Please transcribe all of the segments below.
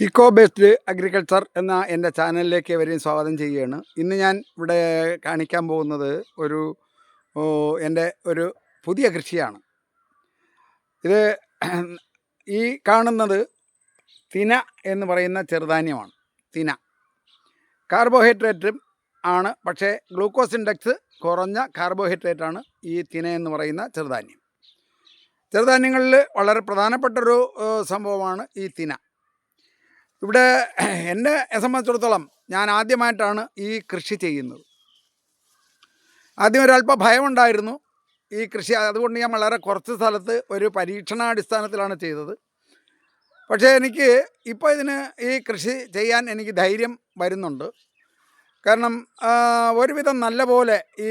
Eco based agriculture എന്ന എന്റെ ചാനലിലേക്ക് ഇവരെയും സ്വാഗതം ചെയ്യുകയാണ്. ഇന്ന് ഞാൻ ഇവിടെ കാണിക്കാൻ പോകുന്നത് ഒരു എന്റെ ഒരു പുതിയ കൃഷിയാണ്. ഇത് ഈ കാണുന്നത് തിന എന്ന് പറയുന്ന ചെറുധാന്യമാണ്. തിന. കാർബോഹൈഡ്രേറ്റും ആണ് പക്ഷേ ഗ്ലൂക്കോസ് ഇൻഡെക്സ് കുറഞ്ഞ കാർബോഹൈഡ്രേറ്റ് ആണ് ഈ തിന എന്ന് പറയുന്ന ചെറുധാന്യം. ചെറുധാന്യങ്ങളിൽ വളരെ പ്രധാനപ്പെട്ടൊരു സംഭവമാണ് ഈ തിന. ഇവിടെ എന്നെ സംബന്ധിച്ചിടത്തോളം ഞാൻ ആദ്യമായിട്ടാണ് ഈ കൃഷി ചെയ്യുന്നത്. ആദ്യം ഒരല്പം ഭയമുണ്ടായിരുന്നു ഈ കൃഷി. അതുകൊണ്ട് ഞാൻ വളരെ കുറച്ച് സ്ഥലത്ത് ഒരു പരീക്ഷണാടിസ്ഥാനത്തിലാണ് ചെയ്തത്. പക്ഷേ എനിക്ക് ഇപ്പോൾ ഇതിന് ഈ കൃഷി ചെയ്യാൻ എനിക്ക് ധൈര്യം വരുന്നുണ്ട്. കാരണം ഒരുവിധം നല്ല പോലെ ഈ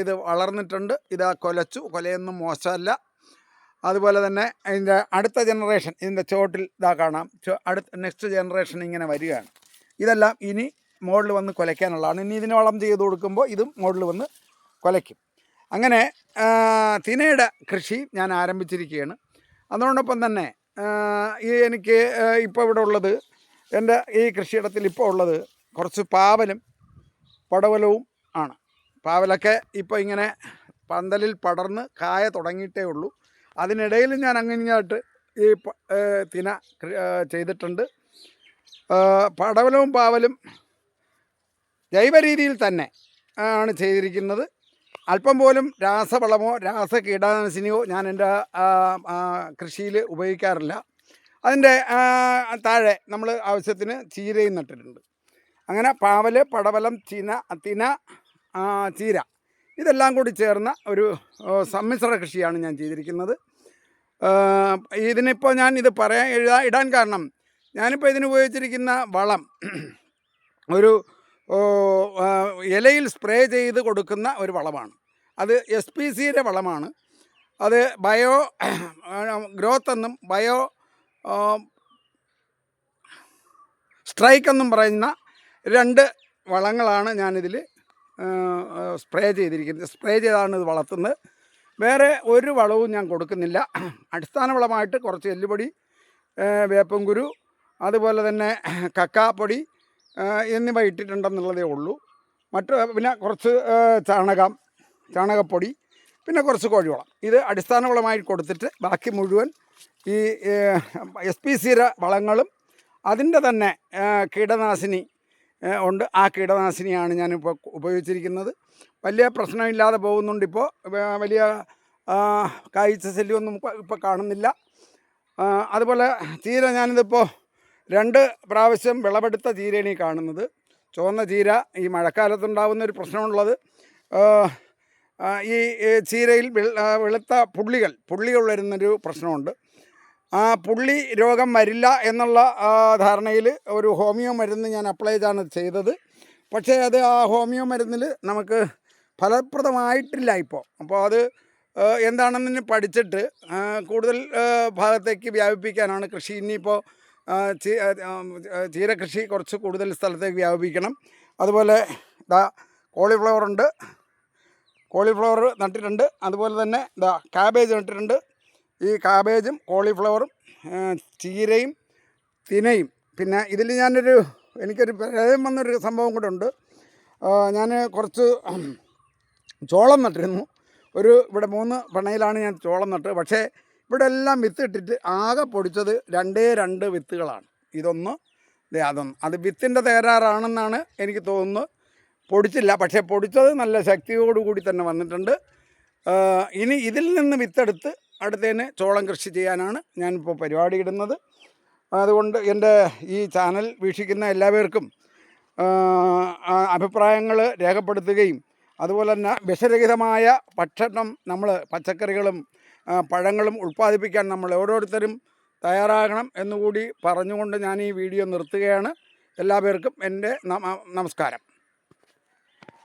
ഇത് വളർന്നിട്ടുണ്ട്. ഇതാ കൊലച്ചു. കൊലയൊന്നും മോശമല്ല. അതുപോലെ തന്നെ ഇതിന്റെ അടുത്ത ജനറേഷൻ ഇതിന്റെ ചോട്ടിൽ ഇതാ കാണാം. അടുത്ത നെക്സ്റ്റ് ജനറേഷൻ ഇങ്ങനെ വരികയാണ്. ഇതെല്ലാം ഇനി മോഡിൽ വന്ന് കുലയ്ക്കാനുള്ളതാണ്. ഇനി ഇതിന് വളം ചെയ്ത് കൊടുക്കുമ്പോൾ ഇതും മോഡിൽ വന്ന് കുലയ്ക്കും. അങ്ങനെ തിനയുടെ കൃഷി ഞാൻ ആരംഭിച്ചിരിക്കുകയാണ്. അതോടൊപ്പം തന്നെ ഈ എനിക്ക് ഇപ്പോൾ ഇവിടെ ഉള്ളത് എന്റെ ഈ കൃഷിയിടത്തിൽ ഇപ്പോൾ ഉള്ളത് കുറച്ച് പാവലും പടവലവും ആണ്. പാവലൊക്കെ ഇപ്പോൾ ഇങ്ങനെ പന്തലിൽ പടർന്ന് കായ തുടങ്ങിയിട്ടേ ഉള്ളൂ. അതിനിടയിൽ ഞാൻ അങ്ങനെയായിട്ട് ഈ തിന ചെയ്തിട്ടുണ്ട്. പടവലവും പാവലും ജൈവ രീതിയിൽ തന്നെ ആണ് ചെയ്തിരിക്കുന്നത്. അല്പം പോലും രാസവളമോ രാസ കീടനാശിനിയോ ഞാൻ എന്റെ കൃഷിയിൽ ഉപയോഗിക്കാറില്ല. അതിന്റെ താഴെ നമ്മൾ ആവശ്യത്തിന് ചീരയും നട്ടിട്ടുണ്ട്. അങ്ങനെ പാവൽ പടവലം ചീന തിന ചീര ഇതെല്ലാം കൂടി ചേർന്ന ഒരു സമ്മിശ്ര കൃഷിയാണ് ഞാൻ ചെയ്തിരിക്കുന്നത്. ഇതിനിപ്പോൾ ഞാൻ ഇത് പറയാൻ എഴുതാ ഇടാൻ കാരണം ഞാനിപ്പോൾ ഇതിന് ഉപയോഗിച്ചിരിക്കുന്ന വളം ഒരു ഇലയിൽ സ്പ്രേ ചെയ്ത് കൊടുക്കുന്ന ഒരു വളമാണ്. അത് എസ് പി സിയുടെ വളമാണ്. അത് ബയോ ഗ്രോത്ത് എന്നും ബയോ സ്ട്രൈക്ക് എന്നും പറയുന്ന രണ്ട് വളങ്ങളാണ് ഞാനിതിൽ സ്പ്രേ ചെയ്തിരിക്കുന്നത്. സ്പ്രേ ചെയ്താണ് ഇത് വളർത്തുന്നത്. വേറെ ഒരു വളവും ഞാൻ കൊടുക്കുന്നില്ല. അടിസ്ഥാന വളമായിട്ട് കുറച്ച് എല്ലുപൊടി വേപ്പം കുരു അതുപോലെ തന്നെ കക്കാപ്പൊടി എന്നിവ ഇട്ടിട്ടുണ്ടെന്നുള്ളതേ ഉള്ളൂ. മറ്റ് പിന്നെ കുറച്ച് ചാണകം ചാണകപ്പൊടി പിന്നെ കുറച്ച് കോഴിവളം. ഇത് അടിസ്ഥാന വളമായി കൊടുത്തിട്ട് ബാക്കി മുഴുവൻ ഈ എസ് പി സിയുടെ വളങ്ങളും അതിന്റെ തന്നെ കീടനാശിനി ഉണ്ട്. ആ കീടനാശിനിയാണ് ഞാനിപ്പോൾ ഉപയോഗിച്ചിരിക്കുന്നത്. വലിയ പ്രശ്നമില്ലാതെ പോകുന്നുണ്ട് ഇപ്പോൾ വലിയ കാഴ്ച ശല്യമൊന്നും ഇപ്പോൾ കാണുന്നില്ല. അതുപോലെ ചീര ഞാനിതിപ്പോൾ രണ്ട് പ്രാവശ്യം വിളവെടുത്ത ചീരയാണ് ഈ കാണുന്നത്. ചുവന്ന ചീര ഈ മഴക്കാലത്തുണ്ടാകുന്ന ഒരു പ്രശ്നമുള്ളത് ഈ ചീരയിൽ വെളുത്ത പുള്ളികൾ പുള്ളികൾ വരുന്നൊരു പ്രശ്നമുണ്ട്. പുള്ളി രോഗം വരില്ല എന്നുള്ള ധാരണയിൽ ഒരു ഹോമിയോ മരുന്ന് ഞാൻ അപ്ലൈ ചെയ്താണ് ചെയ്തത്. പക്ഷേ അത് ആ ഹോമിയോ മരുന്നിൽ നമുക്ക് ഫലപ്രദമായിട്ടില്ല ഇപ്പോൾ. അപ്പോൾ അത് എന്താണെന്ന് പഠിച്ചിട്ട് കൂടുതൽ ഭാഗത്തേക്ക് വ്യാപിപ്പിക്കാനാണ് കൃഷി. ഇനിയിപ്പോൾ ചീരകൃഷി കുറച്ച് കൂടുതൽ സ്ഥലത്തേക്ക് വ്യാപിപ്പിക്കണം. അതുപോലെ ഇതാ കോളിഫ്ലവർ ഉണ്ട്. കോളിഫ്ലവർ നട്ടിട്ടുണ്ട്. അതുപോലെ തന്നെ ഇതാ കാബേജ് നട്ടിട്ടുണ്ട്. ഈ കാബേജും കോളിഫ്ലവറും ചീരയും തിനയും. പിന്നെ ഇതിൽ ഞാനൊരു എനിക്കൊരു പ്രേയം വന്നൊരു സംഭവം കൂടെ ഉണ്ട്. ഞാൻ കുറച്ച് ചോളം നട്ടിരുന്നു. ഒരു ഇവിടെ മൂന്ന് പണയിലാണ് ഞാൻ ചോളം നട്ടത്. പക്ഷേ ഇവിടെ എല്ലാം വിത്ത് ഇട്ടിട്ട് ആകെ പൊടിച്ചത് രണ്ടേ രണ്ട് വിത്തുകളാണ്. ഇതൊന്ന് അതൊന്ന്. അത് വിത്തിന്റെ തകരാറാണെന്നാണ് എനിക്ക് തോന്നുന്നത് പൊടിച്ചില്ല. പക്ഷേ പൊടിച്ചത് നല്ല ശക്തിയോടുകൂടി തന്നെ വന്നിട്ടുണ്ട്. ഇനി ഇതിൽ നിന്ന് വിത്തെടുത്ത് അടുത്തതിന് ചോളം കൃഷി ചെയ്യാനാണ് ഞാനിപ്പോൾ പരിപാടി ഇടുന്നത്. അതുകൊണ്ട് എന്റെ ഈ ചാനൽ വീക്ഷിക്കുന്ന എല്ലാവർക്കും അഭിപ്രായങ്ങൾ രേഖപ്പെടുത്തുകയും അതുപോലെ തന്നെ വിഷരഹിതമായ ഭക്ഷണം നമ്മൾ പച്ചക്കറികളും പഴങ്ങളും ഉൽപ്പാദിപ്പിക്കാൻ നമ്മൾ ഓരോരുത്തരും തയ്യാറാകണം എന്നുകൂടി പറഞ്ഞുകൊണ്ട് ഞാൻ ഈ വീഡിയോ നിർത്തുകയാണ്. എല്ലാവർക്കും എന്റെ നമസ്കാരം.